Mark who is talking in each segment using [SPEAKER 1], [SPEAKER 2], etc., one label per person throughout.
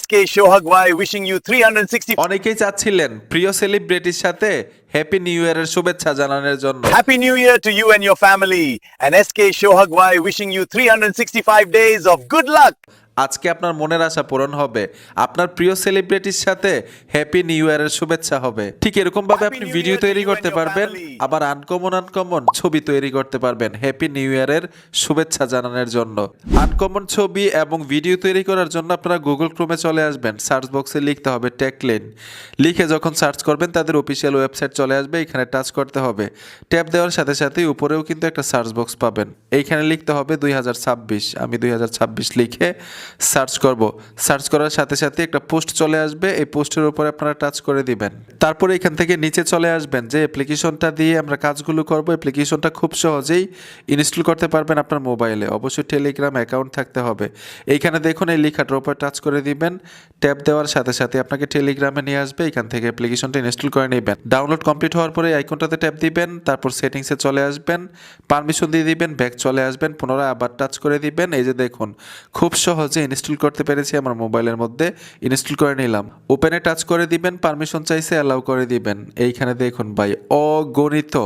[SPEAKER 1] SK Shohagwai wishing you 360
[SPEAKER 2] অনেকেই চাচ্ছিলেন প্রিয় সেলিব্রিটির সাথে হ্যাপি নিউ ইয়ারের শুভেচ্ছা জানানোর জন্য
[SPEAKER 1] Happy New Year to you and your family. And SK Shohagwai wishing you 365 days of good luck.
[SPEAKER 2] আজকে আপনার মনের আশা পূরণ হবে। আপনার প্রিয় সেলিব্রিটির সাথে হ্যাপি নিউ ইয়ারের শুভেচ্ছা হবে। ঠিক এরকম ভাবে আপনি ভিডিও তৈরি করতে পারবেন আবার আনকমন আনকমন ছবি তৈরি করতে পারবেন হ্যাপি নিউ ইয়ারের শুভেচ্ছা জানানোর জন্য। আনকমন ছবি এবং ভিডিও তৈরি করার জন্য আপনারা গুগল ক্রোমে চলে আসবেন সার্চ বক্সে লিখতে হবে টেকলেন লিখে যখন সার্চ করবেন তাদের অফিসিয়াল ওয়েবসাইট চলে আসবে এখানে টাচ করতে হবে। ট্যাপ দেওয়ার সাথে সাথে উপরেও কিন্তু একটা সার্চ বক্স পাবেন। এইখানে লিখতে হবে দুই হাজার ছাব্বিশ। আমি দুই হাজার ছাব্বিশ লিখে সার্চ করব। সার্চ করার সাথে সাথে একটা পোস্ট চলে আসবে। এই পোস্টের উপরে আপনারা টাচ করে দিবেন। তারপরে এখান থেকে নিচে চলে আসবেন। যে অ্যাপ্লিকেশনটা দিয়ে আমরা কাজগুলো করব অ্যাপ্লিকেশনটা খুব সহজেই ইনস্টল করতে পারবেন আপনার মোবাইলে অবশ্যই টেলিগ্রাম অ্যাকাউন্ট থাকতে হবে। এইখানে দেখুন এই লেখাটার উপর টাচ করে দিবেন। ট্যাপ দেওয়ার সাথে সাথে আপনাকে টেলিগ্রামে নিয়ে আসবে। এখান থেকে অ্যাপ্লিকেশনটা ইনস্টল করে নেবেন। ডাউনলোড কমপ্লিট হওয়ার পরে আইকনটাতে ট্যাপ দিবেন। তারপর সেটিংসে চলে আসবেন। পারমিশন দিয়ে দিবেন। ব্যাক চলে আসবেন, পুনরায় আবার টাচ করে দিবেন। এই যে দেখুন, খুব সহজে ইনস্টল করতে পেরেছি আমার মোবাইলের মধ্যে। ইনস্টল করে নিলাম। ওপেনে টাচ করে দিবেন পারমিশন চাইছে অ্যালাউ করে দিবেন। এইখানে দেখুন ভাই, অগণিত।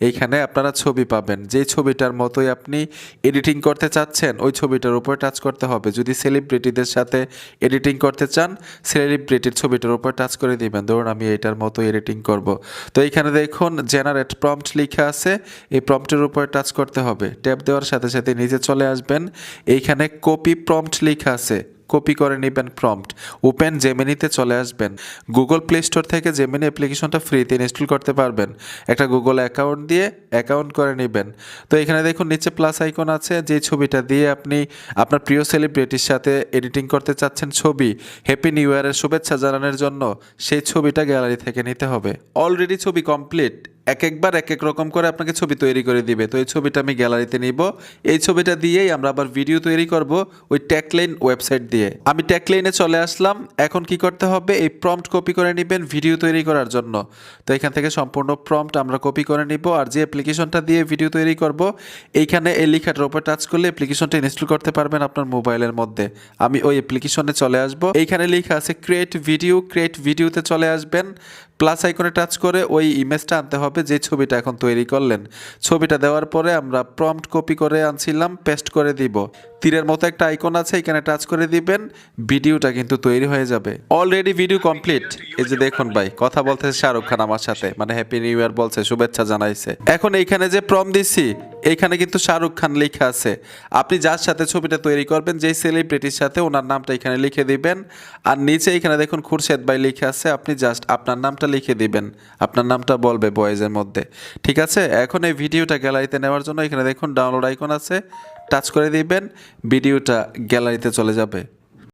[SPEAKER 2] এইখানে আপনারা ছবি পাবেন। যে ছবিটার মতোই আপনি এডিটিং করতে চাচ্ছেন, ওই ছবিটার উপর টাচ করতে হবে। যদি সেলিব্রিটিদের সাথে এডিটিং করতে চান সেলিব্রিটির ছবিটার উপর টাচ করে দিবেন। ধরুন আমি এটার মতো এডিটিং করব। তো এইখানে দেখুন জেনারেট প্রম্পট লেখা আছে। এই প্রম্পটের উপর টাচ করতে হবে। ট্যাপ দেওয়ার সাথে সাথে নিচে চলে আসবেন। এইখানে কপি প্রম্পট লেখা আছে। কপি করে নেবেন প্রম্পট ওপেন জেমিনিতে চলে আসবেন। গুগল প্লে স্টোর থেকে জেমিনি অ্যাপ্লিকেশনটা ফ্রিতে ইনস্টল করতে পারবেন। একটা গুগল অ্যাকাউন্ট দিয়ে অ্যাকাউন্ট করে নেবেন। তো এখানে দেখুন, নিচে প্লাস আইকন আছে। যে ছবিটা দিয়ে আপনি আপনার প্রিয় সেলিব্রিটির সাথে এডিটিং করতে চাচ্ছেন ছবি হ্যাপি নিউ ইয়ারের শুভেচ্ছা জানানোর জন্য, সেই ছবিটা গ্যালারি থেকে নিতে হবে। অলরেডি ছবি কমপ্লিট এক একবার এক এক রকম করে আপনাকে ছবি তৈরি করে দিবে। তো এই ছবিটা আমি গ্যালারিতে নিব। এই ছবিটা দিয়েই আমরা আবার ভিডিও তৈরি করব ওই ট্যাকলাইন ওয়েবসাইট দিয়ে। আমি ট্যাকলাইনে চলে আসলাম। এখন কি করতে হবে? এই প্রম্পট কপি করে নেবেন ভিডিও তৈরি করার জন্য। তো এখান থেকে সম্পূর্ণ প্রম্পট আমরা কপি করে নিব আর যে অ্যাপ্লিকেশনটা দিয়ে ভিডিও তৈরি করব, এইখানে এই লেখাটার উপর টাচ করলে অ্যাপ্লিকেশনটা ইনস্টল করতে পারবেন আপনার মোবাইলের মধ্যে। আমি ওই অ্যাপ্লিকেশনে চলে আসব। এইখানে লেখা আছে ক্রিয়েট ভিডিও ক্রিয়েট ভিডিওতে চলে আসবেন। প্লাস আইকনে টাচ করে ওই ইমেজটা আনতে হবে যে ছবিটা এখন তৈরি করলেন। ছবিটা দেওয়ার পরে আমরা প্রম্পট কপি করে আনছিলাম পেস্ট করে দিব। তীরের মতো একটা আইকন আছে, এখানে টাচ করে দিবেন, ভিডিওটা কিন্তু তৈরি হয়ে যাবে। অলরেডি ভিডিও কমপ্লিট এই যে দেখুন ভাই, কথা বলতেছে শাহরুখ খান আমার সাথে মানে হ্যাপি নিউ ইয়ার বলছে, শুভেচ্ছা জানাইছে। এখন এইখানে যে প্রম দিছি, এইখানে কিন্তু শাহরুখ খান লেখা আছে। আপনি যার সাথে ছবিটা তৈরি করবেন, যেই সেলিব্রিটির সাথে, ওনার নামটা এখানে লিখে দিবেন। আর নিচে এখানে দেখুন খুরশেদ ভাই লিখে আছে, আপনি জাস্ট আপনার নামটা লিখে দিবেন। আপনার নামটা বলবে বয়েজের মধ্যে। ঠিক আছে? এখন এই ভিডিওটা গ্যালারিতে নেওয়ার জন্য এখানে দেখুন ডাউনলোড আইকন আছে। টাচ করে দিবেন ভিডিওটা গ্যালারিতে চলে যাবে।